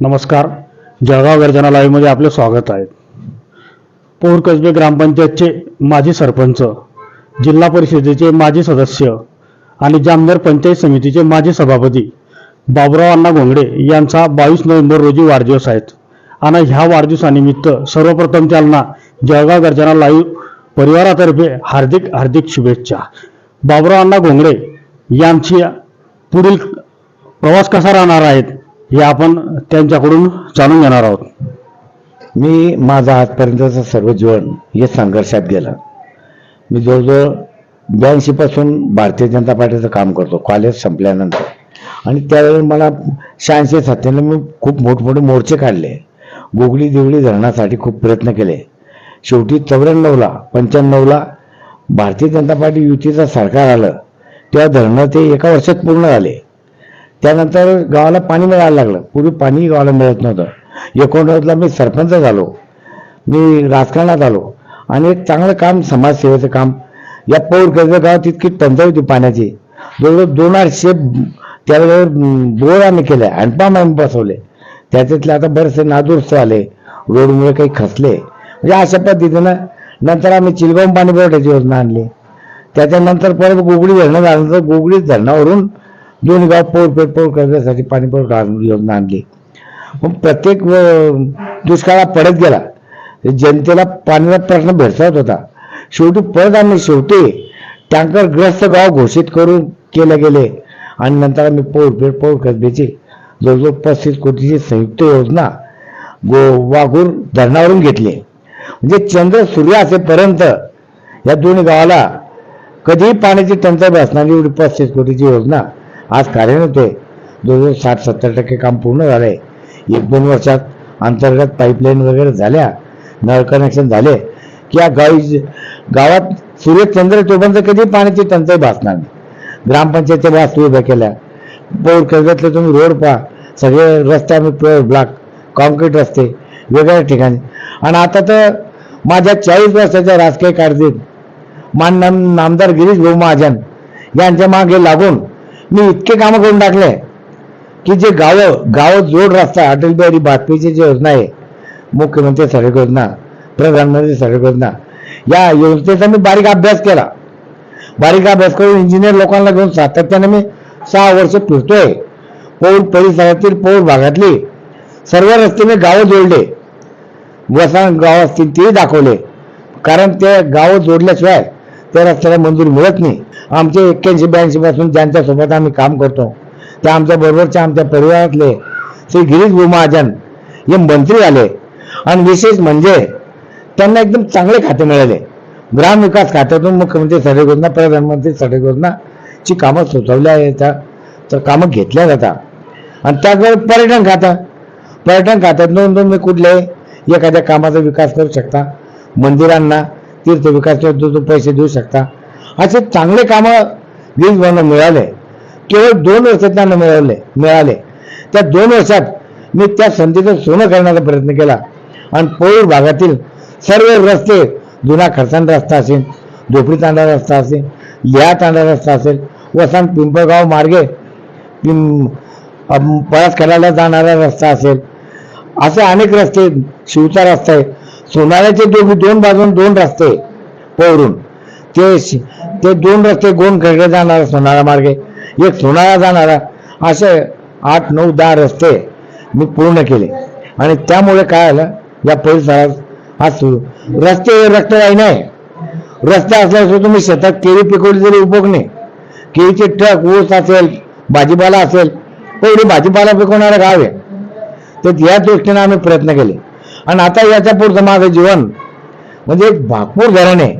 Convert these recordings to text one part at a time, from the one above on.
नमस्कार. जळगाव गर्जना लाईव्हमध्ये आपले स्वागत आहे. पौर कसबे ग्रामपंचायतचे माजी सरपंच जिल्हा परिषदेचे माजी सदस्य आणि जामनेर पंचायत समितीचे माजी सभापती बाबुराव अण्णा घोंगडे यांचा बावीस नोव्हेंबर रोजी वाढदिवस आहेत. आणि ह्या वाढदिवसानिमित्त सर्वप्रथम त्यांना जळगाव गर्जना लाईव्ह परिवारातर्फे हार्दिक हार्दिक शुभेच्छा. बाबुराव अण्णा घोंगडे यांची पुढील प्रवास कसा राहणार आहेत हे आपण त्यांच्याकडून जाणून घेणार आहोत. मी माझा आजपर्यंतचं सर्व जीवन हे संघर्षात गेलं. मी जवळजवळ ब्याऐंशीपासून भारतीय जनता पार्टीचं काम करतो कॉलेज संपल्यानंतर. आणि त्यावेळी मला शहाऐंशी सत्त्याण्णव मी खूप मोठमोठे मोर्चे काढले. गोगली देवळी धरणासाठी खूप प्रयत्न केले. शेवटी चौऱ्याण्णवला पंच्याण्णवला भारतीय जनता पार्टी युतीचं सरकार आलं. तेव्हा धरणं ते एका वर्षात पूर्ण झाले. त्यानंतर गावाला पाणी मिळायला लागलं. पूर्वी पाणी गावाला मिळत नव्हतं. एकोणनव्वदला मी सरपंच झालो. मी राजकारणात आलो. आणि एक चांगलं काम समाजसेवेचं काम. या पौर कर्ज गाव इतकी टंचाई होती पाण्याची. जवळजवळ दोन आठशे त्यावेळेवर बोर आम्ही केले. हँडपंप आम्ही बसवले. त्याच्यातले आता बरेचसे नादुरुस्त आले रोडमुळे काही खसले म्हणजे अशा पद्धतीनं नंतर आम्ही चिलगाव पाणी पुरवठ्याची योजना आणली. त्याच्यानंतर परत गोगडी धरणं झाल्यानंतर गोगडी धरणावरून दोन गाव पोर पेठ पौर कर्जासाठी पाणी पुरवठा योजना आणली मग प्रत्येक दुष्काळा दुष्काळात पडत गेला. जनतेला पाण्याचा प्रश्न भेडसावत होता. शेवटी परत आम्ही शेवटी टँकरग्रस्त गाव घोषित करून केले गेले. आणि नंतर आम्ही पोर पेठ पौर कसबेची जवळजवळ पस्तीस कोटीची संयुक्त योजना गो वाघूर धरणावरून घेतली. म्हणजे चंद्र सूर्य असेपर्यंत या दोन्ही गावाला कधीही पाण्याची टंचाई असणारी एवढी पस्तीस कोटीची योजना. आज कार्यरत आहे जवळजवळ साठ सत्तर टक्के काम पूर्ण झालं. आहे एक दोन वर्षात अंतर्गत पाईपलाईन वगैरे झाल्या. नळ कनेक्शन झाले. की या गावी गावात सूर्यचंद्र तोपर्यंत कधी पाण्याची टंचाई भासणार नाही. ग्रामपंचायतच्या वास्तू उभ्या केल्या. पौर कर्जातले तुम्ही रोड पहा. सगळे रस्ते आम्ही प्युअर ब्लॉक कॉन्क्रीट रस्ते वेगळ्या ठिकाणी. आणि आता तर माझ्या चाळीस वर्षाच्या राजकीय कारकिर्दीत मान नाम नामदार गिरीश भाऊ महाजन यांच्या मागे लागून मी इतके कामं करून टाकले की जे गावं गावं जोड रस्ता अटल बिहारी वाजपेयीची जी योजना आहे मुख्यमंत्री सडक योजना प्रधानमंत्री सडक योजना या योजनेचा मी बारीक अभ्यास केला. बारीक अभ्यास करून इंजिनियर लोकांना घेऊन सातत्याने मी सहा वर्ष फिरतोय. पौर परिसरातील पौर भागातली सर्व रस्ते मी गावं जोडले. वसाहत गाव असतील तेही दाखवले. कारण ते गावं जोडल्याशिवाय त्या रस्त्याला मंजूर मिळत नाही. आमचे एक्क्याऐंशी ब्याऐंशी पासून ज्यांच्यासोबत आम्ही काम करतो त्या आमच्या बरोबरच्या आमच्या परिवारातले श्री गिरीश भाऊ महाजन हे मंत्री आले. आणि विशेष म्हणजे त्यांना एकदम चांगले खाते मिळाले. ग्रामविकास खात्यातून मुख्यमंत्री सडक योजना प्रधानमंत्री सडक योजना ची कामं सुचवल्या येतात तर कामं घेतल्या जातात. आणि त्याचबरोबर पर्यटन खातं. पर्यटन खात्यातून तुम्ही कुठले एखाद्या कामाचा विकास करू शकता? मंदिरांना तीर्थ विकास पैसे देऊ शकता? असे चांगले कामं वीज भावांना मिळाले. केवळ दोन वर्षात त्यांना मिळवले मिळाले. त्या दोन वर्षात मी त्या संधीचं सोनं करण्याचा प्रयत्न केला. आणि पौर भागातील सर्व रस्ते जुना खरसाण रस्ता असेल झोपडी तांडा रस्ता असेल लिहा तांडा रस्ता असेल वसंत पिंपळगाव मार्गे पिं परत करायला जाणारा रस्ता असेल. असे अनेक रस्ते शिवचा रस्ता आहे. सोनाऱ्याचे दोन दोन बाजून दोन रस्ते पवरून ते शि- ते दोन रस्ते गोंडकडे जाणारा सोनारा मार्गे. एक सोनारा जाणारा असे आठ नऊ दहा रस्ते मी पूर्ण केले. आणि त्यामुळे काय आलं या परिसरात आज सुरू. रस्ते रस्ते नाही. रस्ते असल्यास तुम्ही शेतात केळी पिकवली तरी उपयोग नाही. केळीचे ट्रक ऊस असेल भाजीपाला असेल एवढी भाजीपाला पिकवणारं गाव आहे. तर या दृष्टीने आम्ही प्रयत्न केले. आणि आता याच्या पुढचं माझं जीवन म्हणजे एक भागपूर धरण आहे.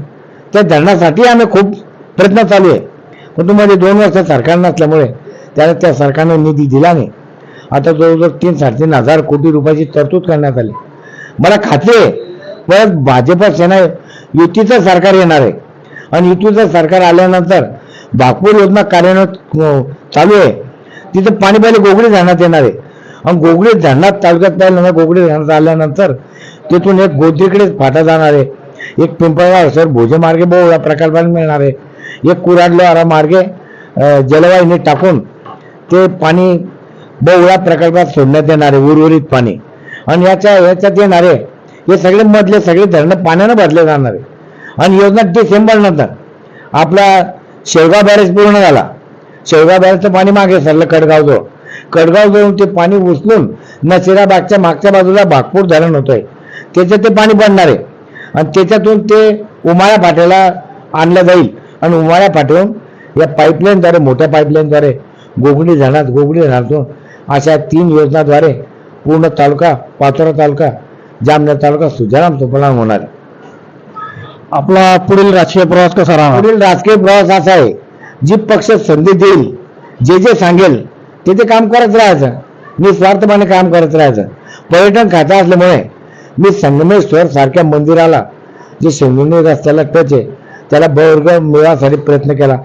त्या धरणासाठी आम्ही खूप प्रयत्न चालू आहे. पण तुम्हाला दोन वर्ष सरकार नसल्यामुळे त्याला त्या सरकारने निधी दिला नाही. आता जवळजवळ तीन साडेतीन हजार कोटी रुपयाची तरतूद करण्यात आली. मला खात्री आहे परत भाजपा सेना युतीचं सरकार येणार आहे. आणि युतीचं सरकार आल्यानंतर भागपूर योजना कार्यान्वित चालू आहे. तिथं पाणी पहिले गोगडी धरणात येणार आहे. आणि गोगडी धरणात तालुक्यात पाहिलं ना गोगडी धरणात आल्यानंतर तिथून एक गोदरीकडे फाटा जाणार आहे. एक पिंपळगाव सर भोजे मार्गे बहुळा प्रकल्पाने मिळणार आहे. एक कुराडलोहारा मार्गे जलवाहिनी टाकून ते पाणी बहुळा प्रकल्पात सोडण्यात येणारे उर्वरित पाणी. आणि याच्या याच्यात येणारे हे सगळे मधले सगळे धरणं पाण्यानं भरले जाणार आहे. आणि योजना डिसेंबर नंतर आपला शेवगाव बॅरेज पूर्ण झाला. शेवगाव बॅरेजचं पाणी मागे सरलं कडगाव जवळ. कडगाव जवळ ते पाणी उचलून नशिराबागच्या मागच्या बाजूला भागपूर धरण होतंय. त्याच्यात ते पाणी पडणार आहे. आणि त्याच्यातून ते उमाळ्या फाट्याला आणलं जाईल. आणि उमाळ्या फाट्याहून या पाईपलाईनद्वारे मोठ्या पाईपलाईनद्वारे गोगडी धरणात गोगडी धरणातून अशा तीन योजनाद्वारे पूर्ण तालुका पाचोरा तालुका जामनेर तालुका सुजलाम सुफलाम होणार. आहे. आपला पुढील राजकीय प्रवास कसा राहणार? पुढील राजकीय प्रवास असा आहे जी पक्ष संधी देईल जे जे सांगेल ते ते काम करत राहायचं. निस्वार्थपणे काम करत राहायचं. पर्यटन खातं असल्यामुळे मी संगमेश्वर सारख्या मंदिराला जे शिंगणी रस्त्याला टच आहे त्याला बवर्ग वर्ग प्रयत्न केला.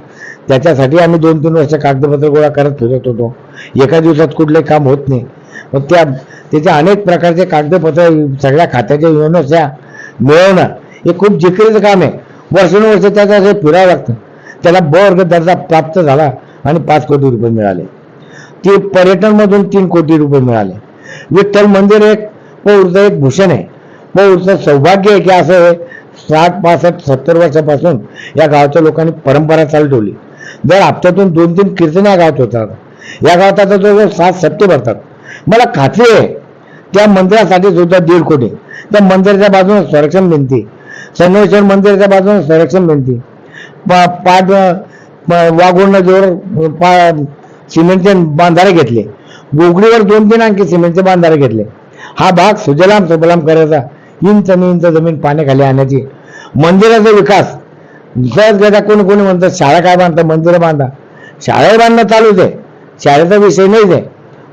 त्याच्यासाठी आम्ही दोन तीन वर्ष कागदपत्र गोळा करत फिरत होतो. एका दिवसात कुठले काम होत नाही. मग त्या त्याचे अनेक प्रकारचे कागदपत्र सगळ्या खात्याच्या युनिव्हर्सिट्या मिळवणं हे खूप जिकरीचं काम आहे. वर्षानुवर्ष त्याचं हे फिरावं लागतं. त्याला ब वर्ग दर्जा प्राप्त झाला आणि पाच कोटी रुपये मिळाले. ते पर्यटनमधून तीन कोटी रुपये मिळाले. विठ्ठल मंदिर एक पौरचं एक भूषण आहे. पौरचं सौभाग्य आहे की असं आहे साठ पासष्ट सत्तर वर्षापासून या गावच्या लोकांनी परंपरा चालू ठेवली. दर हप्त्यातून दोन तीन कीर्तन या गावात होतात. या गावात आता जवळजवळ सात सत्य भरतात. मला खात्री आहे त्या मंदिरासाठी सुद्धा दीड कोटी. त्या मंदिराच्या बाजूने संरक्षण भिंती. संगमेश्वर मंदिराच्या बाजूने संरक्षण भिंती. पा- पाच जोर पा सिमेंटचे बांधारे घेतले. गोगडीवर दोन तीन आणखी सिमेंटचे बांधारे घेतले. हा भाग सुजलाम सुबलाम करायचा. इंच आणि इंच जमीन पाण्याखाली आणण्याची मंदिराचा विकास. विकास घेता कोणी कोणी म्हणतात शाळा काय बांधता? मंदिरं बांधा. शाळा बांधणं चालूच आहे शाळेचा विषय नाहीच आहे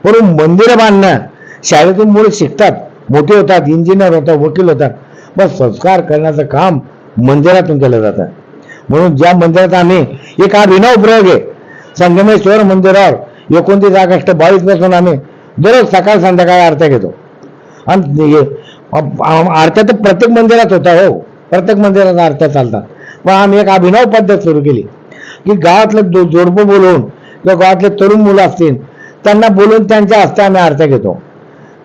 परंतु मंदिरं बांधणं शाळेतून मुलं शिकतात. मोठे होतात इंजिनियर होतात वकील होतात. मग संस्कार करण्याचं काम मंदिरातून केलं जातं. म्हणून ज्या मंदिरात आम्ही एक अभिनव प्रयोग आहे. संगमेश्वर मंदिरावर एकोणतीस ऑगस्ट बावीसपासून आम्ही दररोज सकाळ संध्याकाळ आरत्या घेतो. आणि आरत्या तर प्रत्येक मंदिरात होता हो. प्रत्येक मंदिरात आरत्या चालतात मग आम्ही एक अभिनव पद्धत सुरू केली. की गावातले जो जोडपं बोलवून किंवा गावातले तरुण मुलं असतील त्यांना बोलून त्यांच्या हस्ते आम्ही आरत्या घेतो.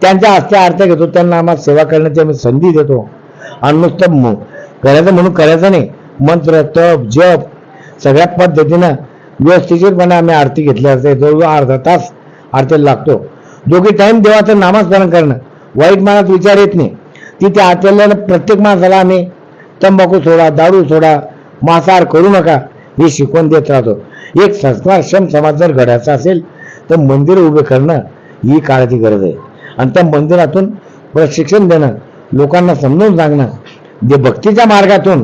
त्यांच्या हस्ते आरत्या घेतो त्यांना आम्हाला सेवा करण्याची आम्ही संधी देतो. आणि नुसतं मग करायचं म्हणून करायचं नाही. मंत्र तप जप सगळ्या पद्धतीनं व्यवस्थितपणे आम्ही आरती घेतली. असते जवळजवळ अर्धा तास आरतीला लागतो. दोघी टाईम देवाचं नामस्मरण करणं. वाईट मनात विचार येत नाही. तिथे आरतीला प्रत्येक माणसाला आम्ही तंबाखू सोडा दारू सोडा मांसाहार करू नका ही शिकवण देत राहतो. एक संस्कारक्षम समाज जर घडायचा असेल तर मंदिर उभे करणं ही काळाची गरज आहे. आणि त्या मंदिरातून प्रशिक्षण देणं लोकांना समजून सांगणं जे भक्तीच्या मार्गातून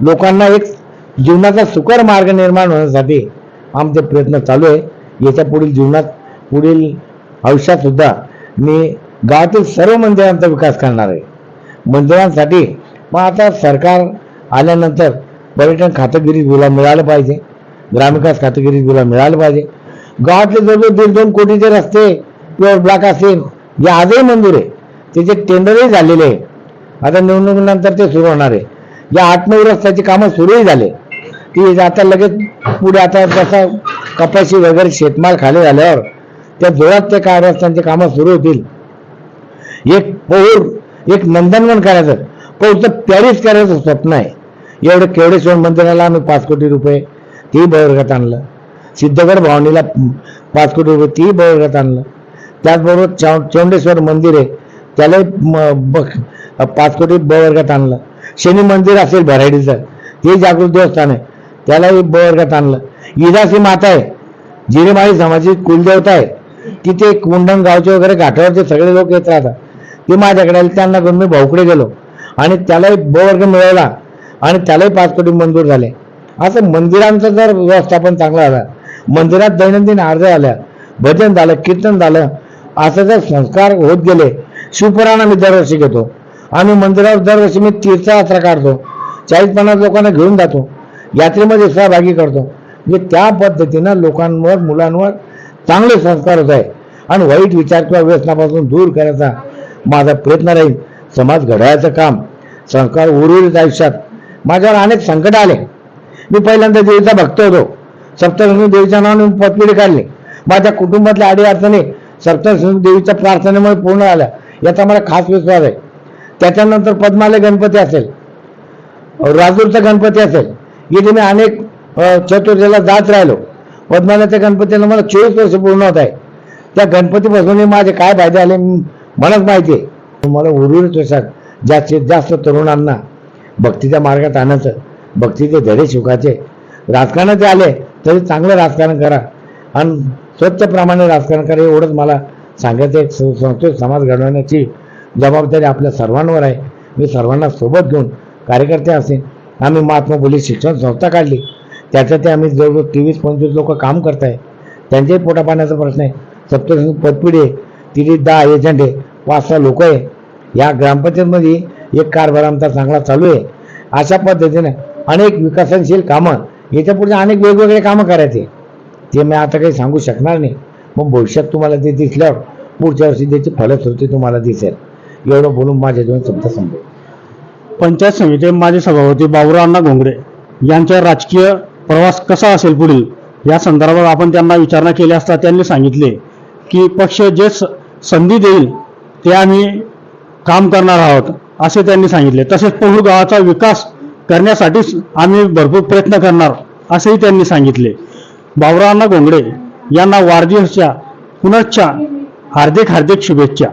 लोकांना एक जीवनाचा सुकर मार्ग निर्माण होण्यासाठी आमचे प्रयत्न चालू आहे. याच्या पुढील जीवनात पुढील आयुष्यात सुद्धा मी गावातील सर्व मंदिरांचा विकास करणार आहे. मंदिरांसाठी मग आता सरकार आल्यानंतर पर्यटन खातगिरी गुला मिळालं पाहिजे. ग्रामविकास खातगिरी गुला मिळालं पाहिजे. गावातले जवळजवळ दीड दोन कोटीचे रस्ते किंवा ब्लॉक असेल जे आजही मंजूर आहे त्याचे टेंडरही झालेले आहे. आता निवडणुकीनंतर ते सुरू होणार आहे. या आठ नऊ रस्त्याची कामं सुरूही झाले. ती आता लगेच पुढे आता जसा कपाशी वगैरे शेतमाल खाली झाल्यावर त्या जोरात ते काय रस्त्यांची कामं सुरू होतील. एक पौर एक नंदनवन करायचं. पौरचं पॅरिस करायचं स्वप्न आहे? एवढं केवडेश्वर मंदिराला आम्ही पाच कोटी रुपये तेही बळवर्गात आणलं. सिद्धगड भावनीला पाच कोटी रुपये तेही बळवर्गात आणलं. त्याचबरोबर चौ चौंडेश्वर मंदिर आहे त्यालाही ब- पाच कोटी ब वर्गात आणलं. शनी मंदिर असेल भराडीचं ते जागृत देवस्थान आहे त्यालाही ब वर्गात आणलं. इदासी माता आहे जिरेमाळी समाजाची कुलदेवता आहे. तिथे कुंडण गावचे वगैरे घाटावरचे सगळे लोक येत राहतात. ते माझ्याकडे आले त्यांना घेऊन मी भाऊकडे गेलो. आणि त्यालाही ब वर्ग मिळवला आणि त्यालाही पाच कोटी मंजूर झाले. असं मंदिरांचं जर व्यवस्थापन चांगलं झालं मंदिरात दैनंदिन आरत्या झाल्या भजन झालं कीर्तन झालं असं जर संस्कार होत गेले शिवपुराण आम्ही दरवर्षी घेतो. आम्ही मंदिरावर दरवर्षी मी तीर्थयात्रा काढतो चाळीस पन्नास लोकांना घेऊन जातो यात्रेमध्ये सहभागी करतो. म्हणजे त्या पद्धतीनं लोकांवर मुलांवर चांगले संस्कार होत आहे आणि वाईट विचार किंवा व्यसनापासून दूर करायचा माझा प्रयत्न राहील. समाज घडवायचं काम. संस्कार उर्वरित आयुष्यात. माझ्यावर अनेक संकट आले. मी पहिल्यांदा देवीचा भक्त होतो. सप्तगंगी देवीच्या नावाने मी पतपिढी काढली. माझ्या कुटुंबातल्या अडीअडचणी अडचणी देवीचा देवीच्या प्रार्थनेमुळे पूर्ण आल्या याचा मला खास विश्वास आहे. त्याच्यानंतर पद्मालय गणपती असेल. राजूरचा गणपती असेल. इथे मी अनेक चतुर्थीला जात राहिलो. पद्मालयाच्या गणपतीला मला चोवीस वर्ष पूर्ण होत आहे. त्या गणपतीपासूनही माझे काय फायदे आले मलाच माहिती आहे. मला उर्वरित विश्वास जास्तीत जास्त तरुणांना भक्तीच्या मार्गात आणायचं भक्तीचे धडे शिकायचे राजकारणात ते आले तरी चांगलं राजकारण करा. आणि स्वच्छप्रमाणे राजकारण करा एवढंच मला सांगायचं एक संस्कृत समाज घडवण्याची जबाबदारी आपल्या सर्वांवर आहे. मी सर्वांना सोबत घेऊन कार्यकर्ते असेन आम्ही महात्मा फुले शिक्षण संस्था काढली. त्याच्यात ते आम्ही जवळजवळ तेवीस पंचवीस लोक काम करत आहे त्यांच्याही पोटापाण्याचा प्रश्न आहे. सप्तशृंगी पतपिढी आहे. तिथे दहा एजंट आहे. पाच सहा लोक आहे. या ग्रामपंचायतमध्ये एक कारभार आमचा चांगला चालू आहे. अशा पद्धतीने अनेक विकसनशील कामं याच्यापुढे अनेक वेगवेगळे कामं करायचे. ते मी आता काही सांगू शकणार नाही. मग भविष्यात तुम्हाला ते दिसल्यावर पुढच्या वर्षी त्याची फलश्रुती तुम्हाला दिसेल. एवढं बोलून माझे दोन शब्द संपले. पंचायत समिती माजी सभापती बाबुरावांना घोंगडे यांचा राजकीय प्रवास कसा असेल पुढील? या संदर्भात आपण त्यांना विचारणा केली असता त्यांनी सांगितले की पक्ष जे स- संधी देईल ते आम्ही काम करणार आहोत असे त्यांनी सांगितले. तसेच पहूर गावाचा विकास करण्यासाठीच आम्ही भरपूर प्रयत्न करणार असेही त्यांनी सांगितले. बाबुरावांना गोंगडे यांना वाढदिवसच्या पुनश्च हार्दिक हार्दिक शुभेच्छा.